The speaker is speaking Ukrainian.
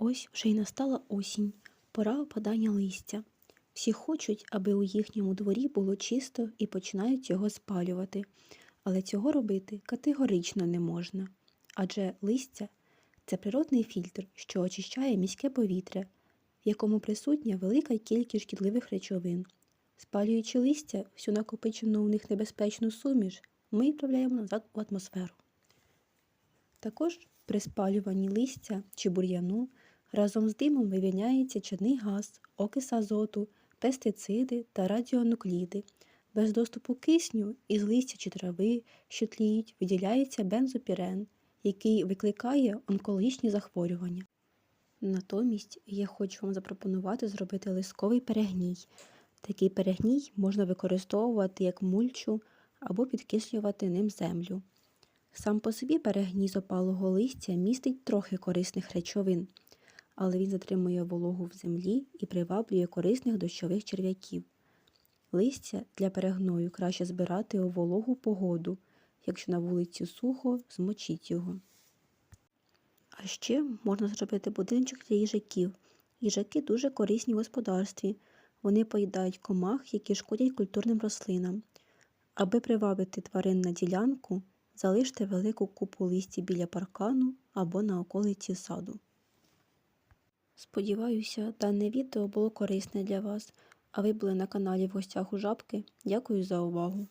Ось вже й настала осінь, пора опадання листя. Всі хочуть, аби у їхньому дворі було чисто і починають його спалювати. Але цього робити категорично не можна. Адже листя це природний фільтр, що очищає міське повітря, в якому присутня велика кількість шкідливих речовин. Спалюючи листя, всю накопичену у них небезпечну суміш, ми відправляємо назад у атмосферу. Також при спалюванні листя чи бур'яну разом з димом вивільняється чадний газ, окис азоту, пестициди та радіонукліди. Без доступу кисню із листя чи трави, що тліють, виділяється бензопірен, який викликає онкологічні захворювання. Натомість я хочу вам запропонувати зробити лисковий перегній. Такий перегній можна використовувати як мульчу або підкислювати ним землю. Сам по собі перегній з опалого листя містить трохи корисних речовин, але він затримує вологу в землі і приваблює корисних дощових черв'яків. Листя для перегною краще збирати у вологу погоду. Якщо на вулиці сухо, змочіть його. А ще можна зробити будиночок для їжаків. Їжаки дуже корисні в господарстві. Вони поїдають комах, які шкодять культурним рослинам. Аби привабити тварин на ділянку, залиште велику купу листя біля паркану або на околиці саду. Сподіваюся, дане відео було корисне для вас, а ви були на каналі в гостях у Жабки. Дякую за увагу!